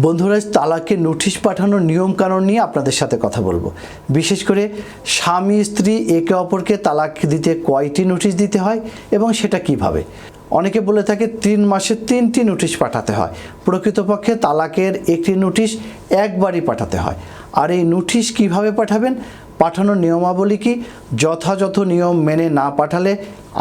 বন্ধুরা তালাকে নোটিশ পাঠানোর নিয়ম কানুন নিয়ে আপনাদের সাথে কথা বলব। বিশেষ করে স্বামী, স্ত্রী একে অপরকে তালাক দিতে কয়টি নোটিশ দিতে হয় এবং সেটা কীভাবে? অনেকে বলে থাকে, তিন মাসে তিনটি নোটিশ পাঠাতে হয়। প্রকৃতপক্ষে তালাকের একটি নোটিশ একবারই পাঠাতে হয়। আর এই নোটিশ কীভাবে পাঠাবেন? পাঠানোর নিয়মাবলী কি? যথাযথ নিয়ম মেনে না পাঠালে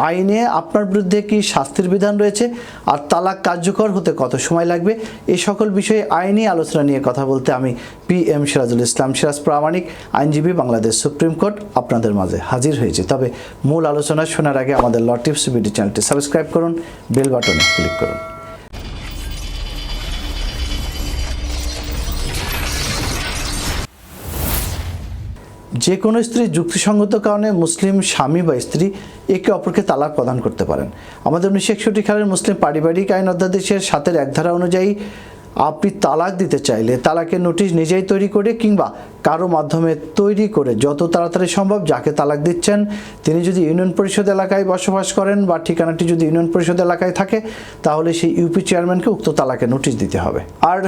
আইনে আপনার বিরুদ্ধে কি শাস্তির বিধান রয়েছে আর তালাক কার্যকর হতে কত সময় লাগবে? এই সকল বিষয়ে আইনি আলোচনা নিয়ে কথা বলতে আমি পি এম সিরাজুল ইসলাম সিরাজ প্রামাণিক, আইনজীবী বাংলাদেশ সুপ্রিম কোর্ট আপনাদের মাঝে হাজির হয়েছে। তবে মূল আলোচনা শোনার আগে আমাদের ল টিপস বিডি চ্যানেলটি সাবস্ক্রাইব করুন, বেল বাটনে ক্লিক করুন। যে কোনো স্ত্রী যুক্তিসঙ্গত কারণে মুসলিম স্বামী বা স্ত্রী একে অপরকে তালাক প্রদান করতে পারেন। আমাদের উনিশশো একষট্টি খালের মুসলিম পারিবারিক আইন অধ্যাদেশের সাতের এক ধারা অনুযায়ী আপনি তালাক দিতে চাইলে তালাকের নোটিশ নিজেই তৈরি করে কিংবা কারও মাধ্যমে তৈরি করে যত তাড়াতাড়ি সম্ভব যাকে তালাক দিচ্ছেন, তিনি যদি ইউনিয়ন পরিষদ এলাকায় বসবাস করেন বা ঠিকানাটি যদি ইউনিয়ন পরিষদ এলাকায় থাকে, তাহলে সেই ইউপি চেয়ারম্যানকে উক্ত তালাকের নোটিশ দিতে হবে। আর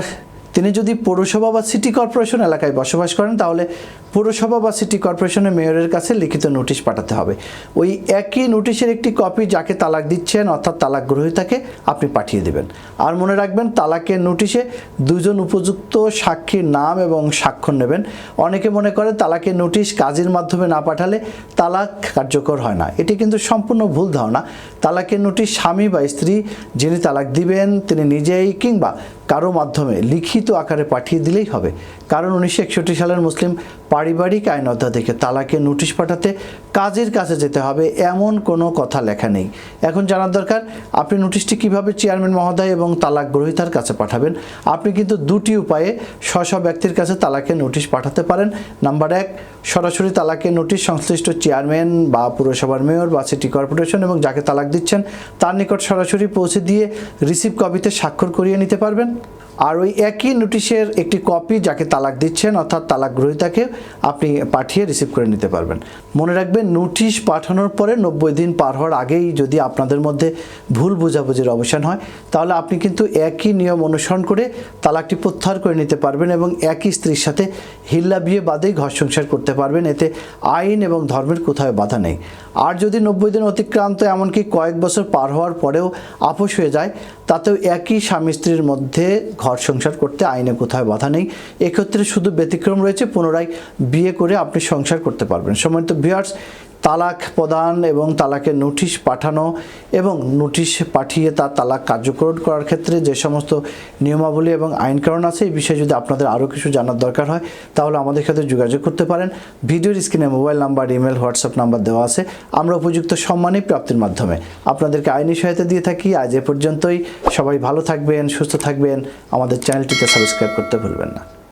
তিনি যদি পৌরসভা বা সিটি কর্পোরেশন এলাকায় বসবাস করেন, তাহলে পৌরসভা বা সিটি কর্পোরেশনের মেয়রের কাছে লিখিত নোটিশ পাঠাতে হবে। ওই একই নোটিশের একটি কপি যাকে তালাক দিচ্ছেন, অর্থাৎ তালাক গ্রহীতাকে আপনি পাঠিয়ে দেবেন। আর মনে রাখবেন, তালাকের নোটিশে দুজন উপযুক্ত সাক্ষীর নাম এবং স্বাক্ষর নেবেন। অনেকে মনে করে তালাকের নোটিশ কাজের মাধ্যমে না পাঠালে তালাক কার্যকর হয় না। এটি কিন্তু সম্পূর্ণ ভুল ধারণা। তালাকের নোটিশ স্বামী বা স্ত্রী, যিনি তালাক দিবেন, তিনি নিজেই কিংবা কারও মাধ্যমে লিখিত আকারে পাঠিয়ে দিলেই হবে। কারণ উনিশশো একষট্টি সালের মুসলিম পারিবারিক আইন অধ্যাদেশে তালাকে নোটিশ পাঠাতে কাজের কাছে যেতে হবে এমন কোনো কথা লেখা নেই। এখন জানার দরকার, আপনি নোটিশটি কীভাবে চেয়ারম্যান মহোদয় এবং তালাক গ্রহীতার কাছে পাঠাবেন? আপনি কিন্তু দুটি উপায়ে স্ব ব্যক্তির কাছে তালাকে নোটিশ পাঠাতে পারেন। নাম্বার এক, সরাসরি তালাকের নোটিশ সংশ্লিষ্ট চেয়ারম্যান বা পুরসভার মেয়র বা সিটি কর্পোরেশন এবং যাকে তালাক দিচ্ছেন, তার নিকট সরাসরি পৌঁছে দিয়ে রিসিভ কপিতে স্বাক্ষর করিয়ে নিতে পারবেন। আর ওই একই নোটিশের একটি কপি যাকে তালাক দিচ্ছেন, অর্থাৎ তালাক গ্রহীতাকে আপনি পাঠিয়ে রিসিভ করে নিতে পারবেন। মনে রাখবেন নোটিশ পাঠানোর পরে নব্বই দিন পার হওয়ার আগেই যদি আপনাদের মধ্যে ভুল বোঝাবুঝির অবসান হয়, তাহলে আপনি কিন্তু একই নিয়ম অনুসরণ করে তালাকটি প্রত্যাহার করে নিতে পারবেন এবং একই স্ত্রীর সাথে হিল্লা বিয়ে বাদেই ঘর সংসার করতে পারবেন। এতে আইন এবং ধর্মের কোথাও বাধা নেই। আর যদি নব্বই দিন অতিক্রান্ত এমনকি কয়েক বছর পার হওয়ার পরেও আপোষ হয়ে যায়, তাতেও একই স্বামী স্ত্রীর মধ্যে ঘর সংসার করতে, আইনে কোথায় বাধা নেই। এক্ষেত্রে শুধু ব্যতিক্রম রয়েছে, পুনরায় বিয়ে করে আপনি সংসার করতে পারবেন। সম্মানিত ভিউয়ার্স তালাক প্রদান এবং তালাকের নোটিশ পাঠানো এবং নোটিশ পাঠিয়ে তার তালাক কার্যকর করার ক্ষেত্রে যে সমস্ত নিয়মাবলী এবং আইন কারণ আছে, এই বিষয়ে যদি আপনাদের আরও কিছু জানার দরকার হয়, তাহলে আমাদের সাথে যোগাযোগ করতে পারেন। ভিডিওর স্ক্রিনে mobile number, email, WhatsApp number দেওয়া আছে। আমরা উপযুক্ত সম্মানই প্রাপ্তির মাধ্যমে আপনাদেরকে আইনি সহায়তা দিয়ে থাকি। আজ এ পর্যন্তই। সবাই ভালো থাকবেন, সুস্থ থাকবেন। আমাদের চ্যানেলটিতে সাবস্ক্রাইব করতে ভুলবেন না।